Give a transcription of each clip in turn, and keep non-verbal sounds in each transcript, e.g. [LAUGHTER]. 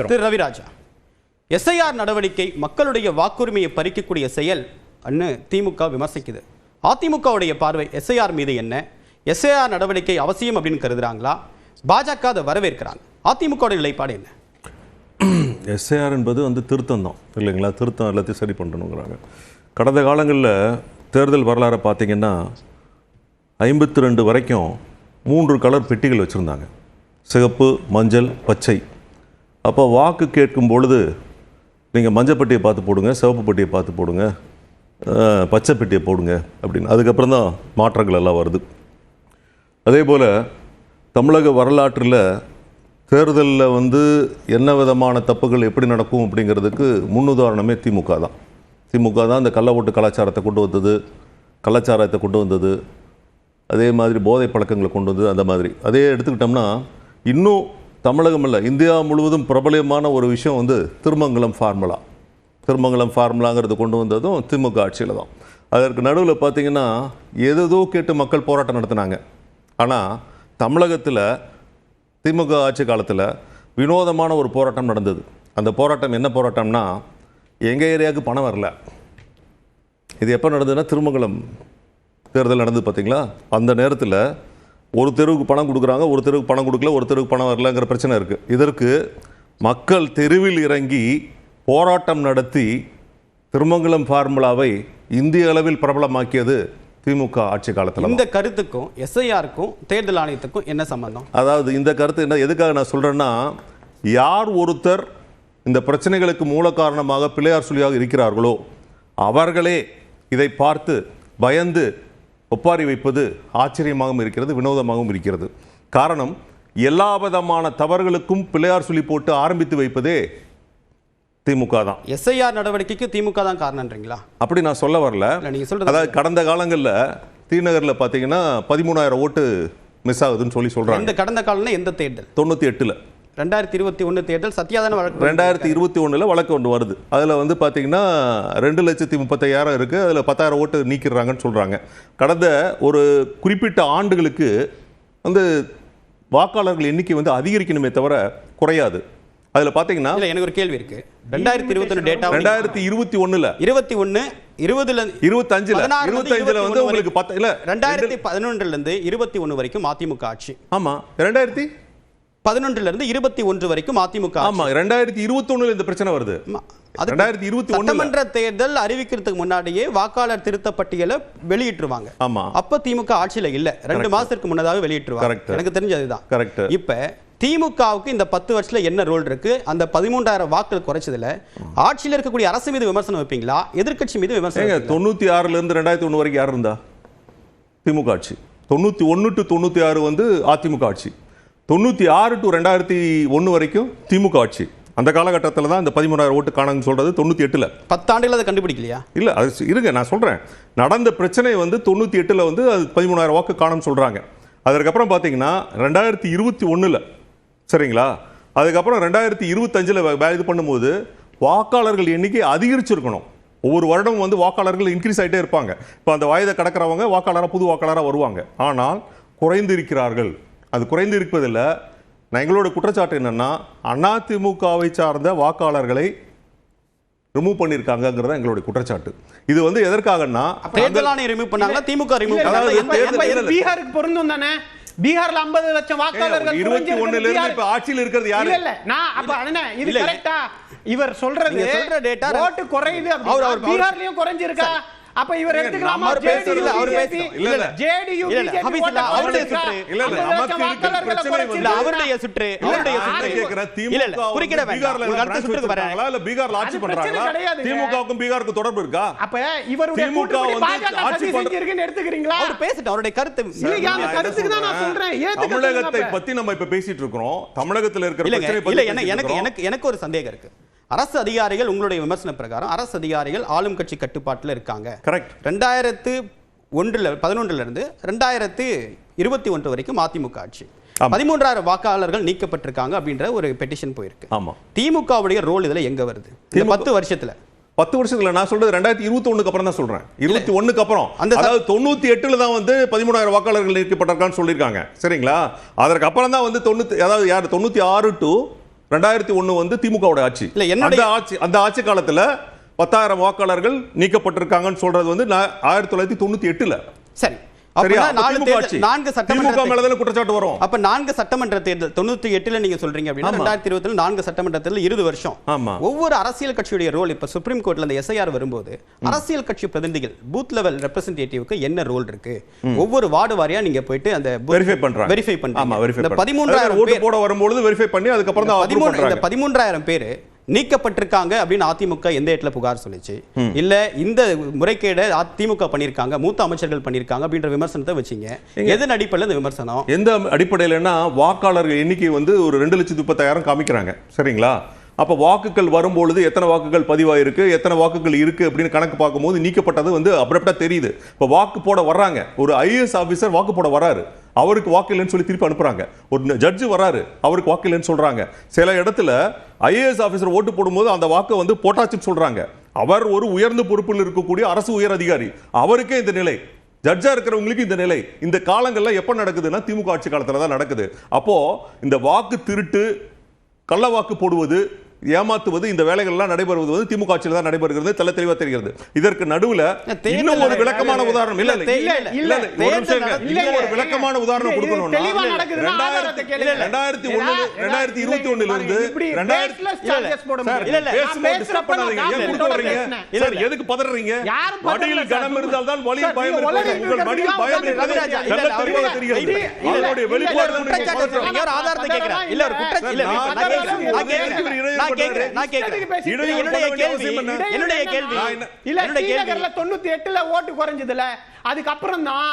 நிற்கிறோம் திரு ரவிராஜா எஸ்ஐஆர் நடவடிக்கை மக்களுடைய வாக்குரிமையை பறிக்கக்கூடிய செயல் அன்னு திமுக விமர்சிக்குது. அதிமுகவுடைய பார்வை எஸ்ஐஆர் மீது என்ன? எஸ்ஐஆர் நடவடிக்கை அவசியம் அப்படின்னு கருதுறாங்களா? பாஜக அதை வரவேற்கிறாங்க. அதிமுக நிலைப்பாடு என்ன? [CLEARS THROAT] எஸ்ஐஆர் என்பது வந்து திருத்தம் தான் இல்லைங்களா? திருத்தம் எல்லாத்தையும் சரி பண்ணணுங்கிறாங்க. கடந்த காலங்களில் தேர்தல் வரலாறை பார்த்தீங்கன்னா ஐம்பத்தி ரெண்டு வரைக்கும் மூன்று கலர் பெட்டிகள் வச்சுருந்தாங்க. சிகப்பு மஞ்சள் பச்சை. அப்போ வாக்கு கேட்கும் பொழுது நீங்கள் மஞ்சப்பட்டியை பார்த்து போடுங்க சிவப்பு பெட்டியை பார்த்து போடுங்க பச்சை பெட்டியை போடுங்க அப்படின்னு. அதுக்கப்புறம் தான் மாற்றங்கள் எல்லாம் வருது. அதே போல் தமிழக வரலாற்றில் தேர்தலில் வந்து என்ன விதமான தப்புகள் எப்படி நடக்கும் அப்படிங்கிறதுக்கு முன்னுதாரணமே திமுக தான். திமுக தான் இந்த கள்ள ஓட்டு கலாச்சாரத்தை கொண்டு வந்தது கலாச்சாரத்தை கொண்டு வந்தது அதே மாதிரி போதை பழக்கங்களை கொண்டு வந்தது அந்த மாதிரி. அதே எடுத்துக்கிட்டோம்னா இன்னும் தமிழகம் இல்லை இந்தியா முழுவதும் பிரபலமான ஒரு விஷயம் வந்து திருமங்கலம் ஃபார்முலா. திருமங்கலம் ஃபார்முலாங்கிறது கொண்டு வந்ததும் திமுக ஆட்சியில் தான். அதற்கு நடுவில் பார்த்தீங்கன்னா எதோ கேட்டு மக்கள் போராட்டம் நடத்தினாங்க. ஆனால் தமிழகத்தில் திமுக ஆட்சி காலத்தில் வினோதமான ஒரு போராட்டம் நடந்தது. அந்த போராட்டம் என்ன போராட்டம்னா எங்கள் ஏரியாவுக்கு பணம் வரல. இது எப்போ நடந்ததுன்னா திருமங்கலம் தேர்தல் நடந்தது பார்த்தீங்களா அந்த நேரத்தில் ஒரு தெருவுக்கு பணம் கொடுக்குறாங்க ஒரு தெருவுக்கு பணம் கொடுக்கல ஒரு தெருவுக்கு பணம் வரலங்கிற பிரச்சனை இருக்குது இதற்கு மக்கள் தெருவில் இறங்கி போராட்டம் நடத்தி திருமங்கலம் ஃபார்முலாவை இந்திய அளவில் பிரபலமாக்கியது திமுக ஆட்சி காலத்தில் இந்த கருத்துக்கும் எஸ்ஐஆருக்கும் தேர்தல் ஆணையத்துக்கும் என்ன சம்பந்தம்? அதாவது இந்த கருத்து என்ன எதுக்காக நான் சொல்கிறேன்னா யார் ஒருத்தர் இந்த பிரச்சனைகளுக்கு மூல காரணமாக பிள்ளையார் சொல்லியாக இருக்கிறார்களோ அவர்களே இதை பார்த்து பயந்து ஒப்பாரி வைப்பது ஆச்சரியமாகவும் இருக்கிறது வினோதமாகவும் இருக்கிறது. காரணம் எல்லா விதமான தவறுகளுக்கும் பிள்ளையார் சொல்லி போட்டு ஆரம்பித்து வைப்பதே திமுக தான். எஸ்ஐஆர் நடவடிக்கைக்கு திமுக தான் காரணம்ன்றீங்களா அப்படி நான் சொல்ல வரல. நீங்க சொல்றது அதாவது கடந்த காலங்களில் தீநகரில் பார்த்தீங்கன்னா பதிமூணாயிரம் ஓட்டு மிஸ் ஆகுதுன்னு சொல்லி சொல்கிறாங்க எந்த கடந்த காலம்னா எந்த தேர்தல்? தொண்ணூற்றி எட்டில். ரெண்டாயிரத்தி இருபத்தி ஒண்ணு தேர்தல் சத்யாதான வழக்கு ரெண்டாயிரத்தி இருபத்தி ஒன்றில் வழக்கு ஒன்று வருது. அதில் வந்து பார்த்தீங்கன்னா ரெண்டு லட்சத்தி முப்பத்தையாயிரம் இருக்குது அதில் பத்தாயிரம் ஓட்டு நீக்கிடுறாங்கன்னு சொல்கிறாங்க கடந்த ஒரு குறிப்பிட்ட ஆண்டுகளுக்கு வந்து வாக்காளர்கள் எண்ணிக்கை வந்து அதிகரிக்கணுமே தவிர குறையாது. அதில் பார்த்தீங்கன்னா எனக்கு ஒரு கேள்வி இருக்கு. ரெண்டாயிரத்தி இருபத்தி ஒன்று டேட்டா ரெண்டாயிரத்தி இருபத்தி ஒன்றில் இருபத்தி ஒண்ணு இருபதுல இருபத்தஞ்சில் இருபத்தஞ்சில் வந்து 21 உங்களுக்கு பத்து இல்லை ரெண்டாயிரத்தி பதினொன்றுல இருந்து இருபத்தி ஒண்ணு வரைக்கும் அதிமுக ஆட்சி. ஆமாம் ரெண்டாயிரத்தி பதினொன்றுல இருந்து இருபத்தி ஒன்று வரைக்கும் அதிமுக. ஆமாம் ரெண்டாயிரத்தி இருபத்தொன்னில் இந்த பிரச்சனை வருது. ஆமா. ரெண்டாயிரத்தி இருபத்தி சட்டமன்ற தேர்தல் அறிவிக்கிறதுக்கு முன்னாடியே வாக்காளர் திருத்த பட்டியலை வெளியிட்டுருவாங்க. ஆமாம் அப்ப திமுக ஆட்சியில இல்ல. ரெண்டு மாசத்துக்கு முன்னதாக வெளியிட்டுருவாங்க. எனக்கு தெரிஞ்சதுதான் கரெக்ட் இப்ப திமுகவுக்கு இந்த பத்து வருஷத்துல என்ன ரோல் இருக்கு? அந்த பதிமூன்றாயிரம் வாக்குகள் குறைச்சதுல ஆட்சியில இருக்கக்கூடிய அரசு மீது விமர்சனம் வைப்பீங்களா? எதிர்க்கட்சி மீது விமர்சனம் வைப்பீங்களா? தொண்ணூற்றி ஆறுலேருந்து ரெண்டாயிரத்தி ஒன்று வரைக்கும் யார் இருந்தா? திமுக ஆட்சி. தொண்ணூற்றி ஒன்று டு தொண்ணூற்றி ஆறு வந்து அதிமுக ஆட்சி. தொண்ணூற்றி ஆறு டு ரெண்டாயிரத்தி ஒன்று வரைக்கும் திமுக ஆட்சி. அந்த காலகட்டத்தில் தான் இந்த பதிமூணாயிரம் ஓட்டு காணுன்னு சொல்கிறது தொண்ணூற்றி எட்டில். பத்தாண்டுகள் அதை கண்டுபிடிக்கலையா? இல்லை அது இருங்க நான் சொல்கிறேன் நடந்த பிரச்சனை வந்து தொண்ணூற்றி எட்டில் வந்து அது பதிமூணாயிரம் வாக்கு காணும்னு சொல்கிறாங்க அதற்கப்புறம் பார்த்தீங்கன்னா ரெண்டாயிரத்தி இருபத்தி ஒன்றில் சரிங்களா? அதுக்கப்புறம் ரெண்டாயிரத்தி இருபத்தஞ்சில் இது பண்ணும்போது வாக்காளர்கள் எண்ணிக்கை அதிகரிச்சிருக்கணும். ஒவ்வொரு வருடமும் வந்து வாக்காளர்கள் இன்க்ரீஸ் ஆகிட்டே இருப்பாங்க. இப்போ அந்த வயதை கடக்கிறவங்க வாக்காளராக புது வாக்காளராக வருவாங்க. ஆனால் குறைந்து இருக்கிறார்கள் அது குறைந்து இருப்பதில்லை. நான் எங்களோட குற்றச்சாட்டு என்னன்னா அதிமுகவை சார்ந்த வாக்காளர்களை ரிமூவ் பண்ணியிருக்காங்கங்கிறது தான் எங்களுடைய குற்றச்சாட்டு. இது வந்து எதற்காகன்னா தேர்தல் ஆணையம் ரிமூவ் பண்ணாங்களா? திமுக ரிமூவ் இல்ல. பீகாருக்கு பொருந்தும் தானே? பீகார்ல 50 லட்சம் வாக்காளர்கள் இருபத்தி ஒண்ணுல இருந்து. இப்ப ஆட்சியில் இருக்கிறது யாரு? இல்ல இல்ல நான் அப்ப அண்ணே இது. கரெக்டா இவர் சொல்றது data- ஓட்டு குறையுது அவர்- பீகார்லயும் குறைஞ்சிருக்கா? அப்ப இவர் இல்ல, எடுத்துக்கலாமா இல்ல, அவர். இல்ல, இல்ல. இல்ல, இல்ல, இல்ல, அவருடைய? சுற்று. இல்ல, இல்ல, 50 நமக்கு லட்சம் இருக்கிற வாக்காளர்களை பிரச்சனை வந்து- இல்ல குறைச்சிருக்கா? அவருடைய சுற்று இல்ல, அவருடைய நான் சுற்று கேட்கிறேன், இல்ல இல்ல திமுக குறுக்கிட பீகார்ல அடுத்த சுற்றுக்கு? இல்ல ஆட்சி பண்றாங்களா. திமுகவுக்கும் பீகாருக்கு தொடர்பு இருக்கா அப்ப இவருடைய திமுக வந்து ஆட்சி எடுத்துக்கிறீங்களா அவர் பேசிட்டு அவருடைய கருத்து இல்லையா, அந்த நான் என்ன கருத்துக்கு தான் நான் சொல்றேன்? சொல்றேன். ஏத்துக்க தமிழகத்தை. பத்தி நம்ம இப்ப பேசிட்டு இருக்கிறோம் தமிழகத்துல இருக்கிற பிரச்சனை இல்ல பத்தி எனக்கு. எனக்கு எனக்கு ஒரு சந்தேகம் இருக்கு அரசு அதிகாரிகள் உங்களுடைய விமர்சன பிரகாரம் அரசு அதிகாரிகள் ஆளும் கட்சி கட்டுப்பாட்டுல இருக்காங்க. கரெக்ட் ரெண்டாயிரத்து ஒன்றுல பதினொன்றுல இருந்து ரெண்டாயிரத்து இருபத்தி ஒன்று வரைக்கும் அதிமுக ஆட்சி. பதிமூன்றாயிரம் வாக்காளர்கள் நீக்கப்பட்டிருக்காங்க அப்படின்ற ஒரு பெட்டிஷன் போயிருக்கு. ஆமா. திமுகவுடைய ரோல் இதுல எங்க வருது? இந்த பத்து வருஷத்துல. பத்து வருஷத்துல நான் சொல்றது ரெண்டாயிரத்தி இருபத்தி ஒண்ணுக்கு அப்புறம் தான் சொல்றேன். இருபத்தி ஒண்ணுக்கு அப்புறம். அதாவது தொண்ணூத்தி எட்டுல தான் வந்து பதிமூணாயிரம் வாக்காளர்கள் நீக்கப்பட்டிருக்கான்னு சொல்லியிருக்காங்க. சரிங்களா? அதற்கு அப்புறம் தான் வந்து தொண்ணூத்தி அதாவது யார்? தொண்ணூத்தி ஆறு டு ரெண்டாயிரத்தி ஒண்ணு வந்து திமுகவோட ஆட்சி. இல்ல, அந்த ஆட்சி அந்த ஆட்சி காலத்துல பத்தாயிரம் வாக்காளர்கள் நீக்கப்பட்டிருக்காங்கன்னு சொல்றது வந்து ஆயிரத்தி தொள்ளாயிரத்தி தொண்ணூத்தி எட்டுல. சரி. நான்கு சட்டமன்ற குற்றச்சாட்டு வரும்? அப்ப நான்கு சட்டமன்ற தேர்தல் தொண்ணூத்தி எட்டுல நீங்க சொல்றீங்க அப்படின்னா. ரெண்டாயிரத்தி இருபத்துல நான்கு சட்டமன்ற தேர்தல் இருபது வருஷம். ஒவ்வொரு அரசியல் கட்சியுடைய ரோல் இப்ப சுப்ரீம் கோர்ட்ல அந்த எஸ்ஐஆர் வரும்போது அரசியல் கட்சி பிரதிநிதிகள் பூத் லெவல் ரெப்ரசன்டேட்டிவ்க்கு என்ன ரோல் இருக்கு? ஒவ்வொரு வார்டு வாரியா நீங்க போயிட்டு அந்த வெரிஃபை பண்றாங்க. வெரிஃபை பண்றீங்க. பதிமூன்றாயிரம் ஓட்டு போட வரும்பொழுது வெரிஃபை பண்ணி அதுக்கப்புறம் இந்த பண்றாங்க. பதிமூன்றாயிரம் பேர் நீக்கப்பட்டிருக்காங்க அப்படின்னு அதிமுக எந்த இடத்துல புகார் சொல்லிச்சு? இல்ல இந்த முறைகேட திமுக பண்ணிருக்காங்க மூத்த அமைச்சர்கள் பண்ணிருக்காங்க அப்படின்ற விமர்சனத்தை வச்சீங்க. எதன் அடிப்படையில் இந்த விமர்சனம்? எந்த அடிப்படையிலன்னா வாக்காளர்கள் எண்ணிக்கை வந்து ஒரு ரெண்டு லட்சத்தி முப்பத்தாயிரம் காமிக்கிறாங்க. சரிங்களா? அப்ப வாக்குகள் வரும்பொழுது எத்தனை வாக்குகள் பதிவாயிருக்கு எத்தனை வாக்குகள் இருக்கு அப்படின்னு கணக்கு பார்க்கும்போது நீக்கப்பட்டது வந்து அப்ரப்டா தெரியுது. இப்ப வாக்கு போட வர்றாங்க. ஒரு ஐஏஎஸ் ஆபீசர் வாக்கு போட வராரு அவருக்கு வாக்கு இல்லைன்னு சொல்லி திருப்பி அனுப்புறாங்க. ஒரு ஜட்ஜு வராரு அவருக்கு வாக்கு இல்லைன்னு சொல்றாங்க. சில இடத்துல ஐஏஎஸ் ஆஃபீஸர் ஓட்டு போடும்போது அந்த வாக்கை வந்து போட்டாச்சுன்னு சொல்றாங்க. அவர் ஒரு உயர்ந்த பொறுப்பில் இருக்கக்கூடிய அரசு உயர் அதிகாரி. அவருக்கே இந்த நிலை. ஜட்ஜா இருக்கிறவங்களுக்கு இந்த நிலை. இந்த காலங்கள்ல எப்ப நடக்குதுன்னா திமுக ஆட்சி காலத்துல தான் நடக்குது. அப்போ இந்த வாக்கு திருட்டு கள்ள வாக்கு போடுவது ஏமாத்துவது இந்த வேலைகள்லாம் நடைபெறுவது வந்து திமுக ஆட்சியில் தான் நடைபெறுகிறது தெள்ள தெளிவா தெரிகிறது இதற்கு நடுவுல இன்னும் ஒரு. விளக்கமான உதாரணம் இல்ல இல்ல ஒரு விளக்கமான உதாரணம் கேளுங்க. ரெண்டாயிரத்தி ஒண்ணு ரெண்டாயிரத்தி இருபத்தி ஒண்ணுல இருந்து ரெண்டாயிரத்தி. எதுக்கு பதறீங்க மடியில் கனம். இருந்தால் தான் சார், பயம் உங்கள் மடியில் பயம் தெரிகிறது. வெளிப்பாடு ஆதாரத்தை கேட்கிறேன். இல்ல, ஒரு இல்ல, நான். நான் என்னுடைய கேள்வி? என்னுடைய கேள்வி இல்ல தொண்ணூத்தி எட்டுல ஓட்டு குறைஞ்சதுல அதுக்கப்புறம் தான்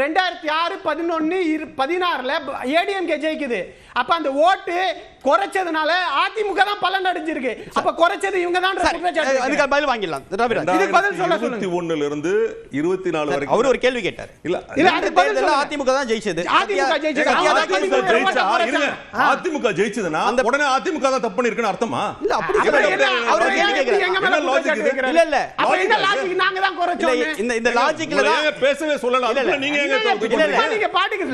ரெண்டாயிரத்தி ஆறு பதினொன்னு பதினாறுல ஏடிஎம்கே ஜெயிக்குது அப்ப அந்த ஓட்டு குறைச்சதுனால அதிமுக தான் பலன் அடைஞ்சிருக்கு அப்ப குறைச்சது இவங்க தான் அதுக்கு பதில் வாங்கிடலாம் இதுக்கு பதில் சொல்ல சொல்லுங்க. இருபத்தி ஒண்ணுல இருந்து இருபத்தி நாலு வரைக்கும் அவர் ஒரு கேள்வி கேட்டார் இல்ல அதுக்கு பதில். அதிமுக தான் ஜெயிச்சது அதிமுக ஜெயிச்சது. ஜெயிச்சதுன்னா உடனே அதிமுக தான் தப்பு பண்ணிருக்குன்னு அர்த்தமா இல்ல அப்படி? அவர் கேள்வி. எங்க என்ன இது? வைக்கிறாரு? இல்ல, இல்ல. அப்ப என்ன நாங்க தான் குறைச்சோம் இந்த இந்த லாஜிக்ல தான் பேசவே சொல்லல இல்ல. நீங்க இல்ல, தப்பு? நீங்க பாட்டுக்கு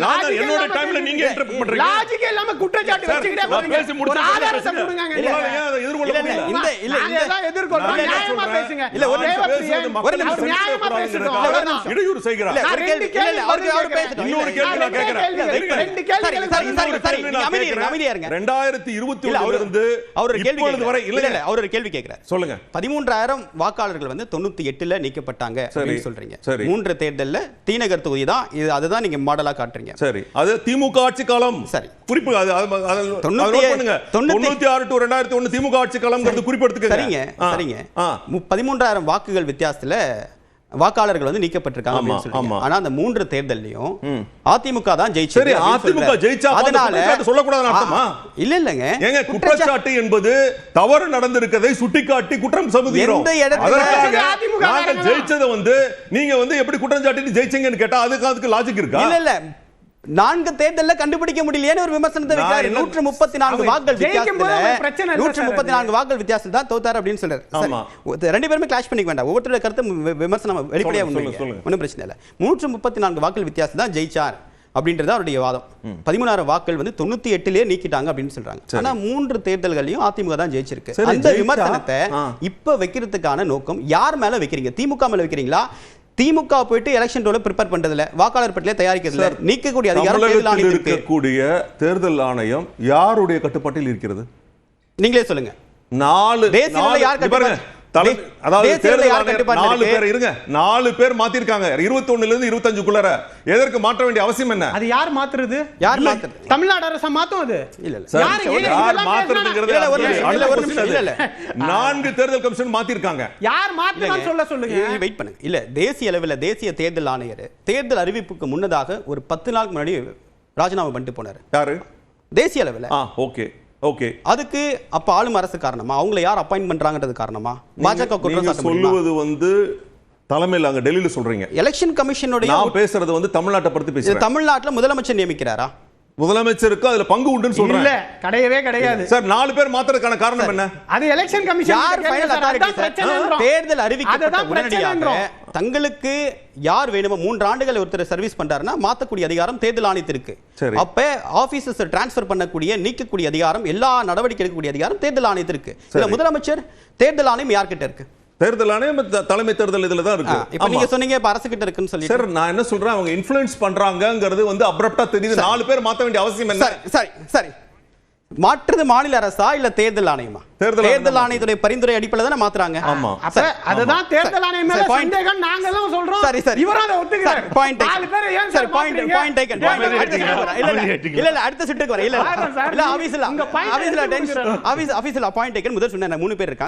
என்னோட டைம்ல நீங்க interrupt பண்றீங்க. logic இல்லாம குற்றச்சாட்டு வச்சுக்கிட்டே. பேசி முடிச்சு ஆதாரத்தை. கொடுங்க எதிர்கொள்ள இல்ல, இல்ல நியாயமா? பேசுங்க. இல்ல, ஒரு நிமிஷம். ஒரு நிமிஷம். நியாயமா. இடையூறு செய்கிறார் இல்ல, ஒரு கேள்வி- இல்ல, அவருக்கு- அவரு. இன்னொரு கேள்வி நான் கேட்கிறேன். ரெண்டு கேள்வி சரி, ரெண்டு கேள்விகள் சரி, சரி, இன்னொரு சரி, கேள்வி நீங்க நான் அமைதியா இருங்க, கேட்கிறேன். அமைதியா இருங்க. ரெண்டாயிரத்தி இருபத்தி இல்ல, ஒண்ணுல அவரு- இருந்து அவர் ஒரு கேள்வி இப்பொழுது வரை கேட்கிறார். இல்ல இல்ல, இல்ல, அவர் ஒரு கேள்வி கேட்கிறார் சொல்லுங்க பதிமூன்றாயிரம் வாக்காளர்கள் வந்து தொண்ணூத்தி எட்டுல நீக்கப்பட்டாங்க அப்படின்னு சொல்றீங்க. மூன்று தேர்தல்ல தீநகர் தொகுதி தான் இது அதுதான் நீங்க மாடலா காட்டுறீங்க சரி அது திமுக ஆட்சி காலம் சரி. குறிப்பு அது தொண்ணூத்தி ஆறு டு ரெண்டாயிரத்தி ஒண்ணு திமுக ஆட்சி காலம்ங்கிறது குறிப்பு எடுத்துக்கங்க சரிங்க ஆ, சரிங்க. ஆ. மு- பதிமூன்றாயிரம் வாக்குகள் வித்தியாசத்துல வாக்காளர்கள் வந்து நீக்கப்பட்டிருக்காங்க. ஆனா அந்த மூன்று தேர்தல்லையும் அதிமுக தான் ஜெயிச்சது சரி, அதிமுக. ஜெயிச்சா அதனால குற்றச்சாட்டு சொல்லக்கூடாதுன்னு அர்த்தமா? இல்ல இல்லங்க. ஏங்க குற்றச்சாட்டு என்பது தவறு நடந்திருக்கதை சுட்டிக்காட்டி குற்றம் சமதுகிறோம். எந்த இடத்துல- நாங்க ஜெயிச்சதை வந்து நீங்க வந்து எப்படி குற்றம் சாட்டிட்டு ஜெயிச்சீங்கன்னு கேட்டா அதுக்கு அதுக்கு லாஜிக் இருக்கா? இல்ல இல்ல. நான்கு தேர்தல்ல கண்டுபிடிக்க முடியலையேன்னு ஒரு விமர்சனத்தை வைக்கிறாரு. நூற்று முப்பத்தி நான்கு போது வித்தியாசத்துல நூற்று முப்பத்தி. நான்கு வாக்குகள் வித்தியாசத்தில் தான் தோத்தார் அப்படின்னு சொல்றாரு. ரெண்டு பேருமே கிளாஷ் பண்ணிக்க வேண்டாம். ஒவ்வொருத்தரோட கருத்து விமர்சனம் வெளிப்படையா சொல்லுங்க, உண்மைங்க சொல்லுங்க. ஒன்றும் பிரச்சனை இல்லை. நூற்று முப்பத்தி நான்கு வாக்குகள் வித்தியாசம் தான் ஜெயிச்சார் அப்படின்றது அவருடைய வாதம். பதிமூணாயிரம் வாக்குகள் வந்து தொண்ணூத்தி எட்டுலயே நீக்கிட்டாங்க அப்படின்னு சொல்றாங்க. ஆனா மூன்று தேர்தல்களையும் அதிமுக தான் ஜெயிச்சிருக்கு. சரி, அந்த விமர்சனத்தை. இப்ப வைக்கிறதுக்கான நோக்கம் யார் மேல வைக்கிறீங்க? திமுக மேல வைக்கிறீங்களா? திமுக போயிட்டு எலெக்ஷன் ரோல ப்ரிப்பேர் பண்றதுல வாக்காளர் பட்டியலை தயாரிக்கிறதுல நீக்கக்கூடிய அதிகாரம் இருக்கக்கூடிய தேர்தல் ஆணையம் யாருடைய கட்டுப்பாட்டில் இருக்கிறது? நீங்களே சொல்லுங்க. நாலு தேசிய யார் நாலு? பேர் மாத்திருக்காங்க. இருபத்தி ஒண்ணுல இருந்து எதற்கு மாற்ற வேண்டிய அவசியம் என்ன? அது யார் மாத்துறது? யார். மாத்துறது? தமிழ்நாடு அரசு மாத்தும் அது? நான்கு தேர்தல் கமிஷன் மாத்திருக்காங்க. யார் மாத்தலாம் சொல்ல சொல்லுங்க. வெயிட் பண்ணுங்க. இல்ல தேசிய அளவில் தேசிய தேர்தல் ஆணையர் தேர்தல் அறிவிப்புக்கு முன்னதாக ஒரு பத்து நாளுக்கு முன்னாடி ராஜினாமா பண்ணிட்டு போனாரு. யாரு? தேசிய அளவில். ஆ ஓகே ஓகே அதுக்கு அப்ப ஆளும் அரசு காரணமா? அவங்கள யார் அப்பாயின்ட் பண்றாங்கன்றது காரணமா? பாஜக குற்றம் சொல்லுவது வந்து தலைமையில் அங்க டெல்லியில சொல்றீங்க. எலெக்ஷன் கமிஷனுடைய நான் பேசுறது வந்து தமிழ்நாட்டை பத்தி பேசுறேன். தமிழ்நாட்டுல முதலமைச்சர் நியமிக்கிறாரா? முதலமைச்சருக்கு அதுல பங்கு உண்டுன்னு இல்ல சொல்றேன் கிடையவே கிடையாது. சார் நாலு பேர் மாத்துறதுக்கான காரணம் என்ன? அது எலெக்ஷன் கமிஷன் யார் ஃபைனல் அத்தாரிட்டி தேர்தல் அறிவிக்கப்பட்ட அதுதான் உடனடியாக தங்களுக்கு யார் வேணுமோ மூன்று ஆண்டுகள் ஒருத்தர் சர்வீஸ் பண்றாருன்னா மாத்தக்கூடிய அதிகாரம் தேர்தல் ஆணையத்திற்கு. அப்ப ஆபீசர்ஸ் டிரான்ஸ்ஃபர் பண்ணக்கூடிய நீக்கக்கூடிய அதிகாரம் எல்லா நடவடிக்கை எடுக்கக்கூடிய அதிகாரம் தேர்தல் ஆணையத்திற்கு. இதுல சரி. முதலமைச்சர் தேர்தல் ஆணையம் யார்கிட்ட இருக்கு? தேர்தல் ஆணையம் தலைமை தேர்தல் இதுல தான் இருக்கு. இப்ப. நீங்க சொன்னீங்க இப்ப அரசு கிட்ட இருக்குன்னு சொல்லி சார் நான் என்ன சொல்றேன் அவங்க இன்ஃப்ளூயன்ஸ் பண்றாங்கங்கிறது வந்து அப்ரப்டா தெரியுது. நாலு பேர் மாத்த வேண்டிய அவசியம் என்ன? சரி சரி. சரி மாற்றுறது மாநில அரசா இல்ல தேர்தல் ஆணையமா? தேர்தல் ஆணையத்துடைய பரிந்துரை அடிப்படையில் தானே மாத்துறாங்க? ஆமா. அப்ப அதுதான் தேர்தல் ஆணையம் மேல. சந்தேகம். நாங்களும் சொல்றோம். சரி சரி. இவரும் அதை ஒத்துக்கிறாரு. taken. நாலு பேரை ஏன் சரி பாயிண்ட்? Point taken point. இல்ல இல்ல அடுத்த சுற்றுக்கு வரேன். இல்ல இல்ல ஆபீஸ்ல ஆபீஸ்ல டென்ஷன் ஆபீஸ் ஆபீஸ்ல பாயிண்ட் டேக்கன் முதல் சொன்னேன் மூணு பேர் இருக்காங்க